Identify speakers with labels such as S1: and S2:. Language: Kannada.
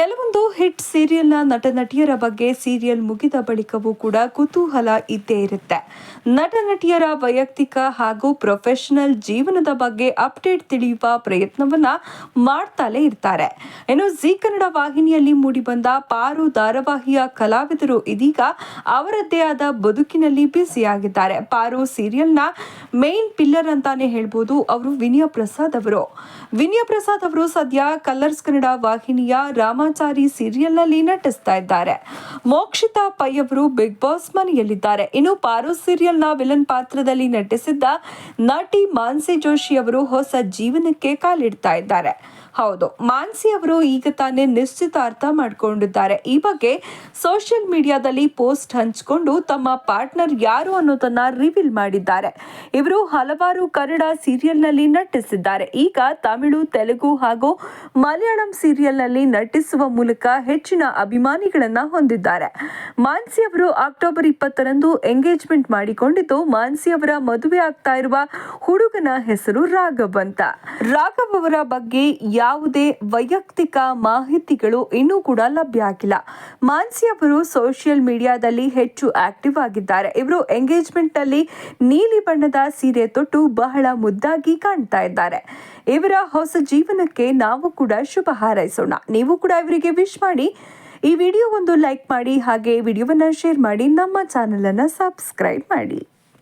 S1: ಕೆಲವೊಂದು ಹಿಟ್ ಸೀರಿಯಲ್ನ ನಟ ನಟಿಯರ ಬಗ್ಗೆ ಸೀರಿಯಲ್ ಮುಗಿದ ಬಳಿಕವೂ ಕೂಡ ಕುತೂಹಲ ಇದ್ದೇ ಇರುತ್ತೆ. ನಟ ನಟಿಯರ ವೈಯಕ್ತಿಕ ಹಾಗೂ ಪ್ರೊಫೆಷನಲ್ ಜೀವನದ ಬಗ್ಗೆ ಅಪ್ಡೇಟ್ ತಿಳಿಯುವ ಪ್ರಯತ್ನವನ್ನ ಮಾಡ್ತಾಲೇ ಇರ್ತಾರೆ. ಇನ್ನು ಜಿ ಕನ್ನಡ ವಾಹಿನಿಯಲ್ಲಿ ಮೂಡಿಬಂದ ಪಾರು ಧಾರಾವಾಹಿಯ ಕಲಾವಿದರು ಇದೀಗ ಅವರದ್ದೇ ಆದ ಬದುಕಿನಲ್ಲಿ ಬ್ಯುಸಿಯಾಗಿದ್ದಾರೆ. ಪಾರು ಸೀರಿಯಲ್ನ ಮೇನ್ ಪಿಲ್ಲರ್ ಅಂತಾನೆ ಹೇಳ್ಬೋದು ಅವರು ವಿನಯ ಪ್ರಸಾದ್ ಅವರು. ವಿನಯ ಪ್ರಸಾದ್ ಅವರು ಸದ್ಯ ಕಲರ್ಸ್ ಕನ್ನಡ ವಾಹಿನಿಯ ರಾಮಾಚಾರಿ ಸೀರಿಯಲ್ನಲ್ಲಿ ನಟಿಸ್ತಾ ಇದ್ದಾರೆ. ಮೋಕ್ಷಿತಾ ಪೈ ಅವರು ಬಿಗ್ ಬಾಸ್ ಮನೆಯಲ್ಲಿದ್ದಾರೆ. ಇನ್ನು ಪಾರು ಸೀರಿಯಲ್ನ ವಿಲನ್ ಪಾತ್ರದಲ್ಲಿ ನಟಿಸಿದ್ದ ನಟಿ ಮಾನ್ಸಿ ಜೋಶಿ ಅವರು ಹೊಸ ಜೀವನಕ್ಕೆ ಕಾಲಿಡ್ತಾ ಇದ್ದಾರೆ. ಹೌದು. ಮಾನ್ಸಿ ಅವರು ಈಗ ತಾನೇ ನಿಶ್ಚಿತಾರ್ಥ ಮಾಡಿಕೊಂಡಿದ್ದಾರೆ. ಈ ಬಗ್ಗೆ ಸೋಷಿಯಲ್ ಮೀಡಿಯಾದಲ್ಲಿ ಪೋಸ್ಟ್ ಹಂಚಿಕೊಂಡು ತಮ್ಮ ಪಾರ್ಟ್ನರ್ ಯಾರು ಅನ್ನೋದನ್ನ ರಿವೀಲ್ ಮಾಡಿದ್ದಾರೆ. ಇವರು ಹಲವಾರು ಕನ್ನಡ ಸೀರಿಯಲ್ನಲ್ಲಿ ನಟಿಸಿದ್ದಾರೆ. ಈಗ ತಮಿಳು, ತೆಲುಗು ಹಾಗೂ ಮಲಯಾಳಂ ಸೀರಿಯಲ್ನಲ್ಲಿ ನಟಿಸುವ ಮೂಲಕ ಹೆಚ್ಚಿನ ಅಭಿಮಾನಿಗಳನ್ನ ಹೊಂದಿದ್ದಾರೆ. ಮಾನ್ಸಿ ಅವರು ಅಕ್ಟೋಬರ್ ಇಪ್ಪತ್ತರಂದು ಎಂಗೇಜ್ಮೆಂಟ್ ಮಾಡಿಕೊಂಡಿದ್ದು, ಮಾನ್ಸಿ ಅವರ ಮದುವೆ ಆಗ್ತಾ ಇರುವ ಹುಡುಗನ ಹೆಸರು ರಾಘವ್ ಅಂತ. ರಾಘವ್ ಅವರ ಬಗ್ಗೆ ಯಾವುದೇ ವೈಯಕ್ತಿಕ ಮಾಹಿತಿಗಳು ಇನ್ನೂ ಕೂಡ ಲಭ್ಯ ಆಗಿಲ್ಲ. ಮಾನ್ಸಿ ಅವರು ಸೋಷಿಯಲ್ ಮೀಡಿಯಾದಲ್ಲಿ ಹೆಚ್ಚು ಆಕ್ಟಿವ್ ಆಗಿದ್ದಾರೆ. ಇವರು ಎಂಗೇಜ್ಮೆಂಟ್ನಲ್ಲಿ ನೀಲಿ ಬಣ್ಣದ ಸೀರೆ ತೊಟ್ಟು ಬಹಳ ಮುದ್ದಾಗಿ ಕಾಣ್ತಾ ಇದ್ದಾರೆ. ಇವರ ಹೊಸ ಜೀವನಕ್ಕೆ ನಾವು ಕೂಡ ಶುಭ ಹಾರೈಸೋಣ. ನೀವು ಕೂಡ ಇವರಿಗೆ ವಿಶ್ ಮಾಡಿ ಈ ವಿಡಿಯೋ ಒಂದು ಲೈಕ್ ಮಾಡಿ, ಹಾಗೆ ವಿಡಿಯೋವನ್ನು ಶೇರ್ ಮಾಡಿ, ನಮ್ಮ ಚಾನಲನ್ನು ಸಬ್ಸ್ಕ್ರೈಬ್ ಮಾಡಿ.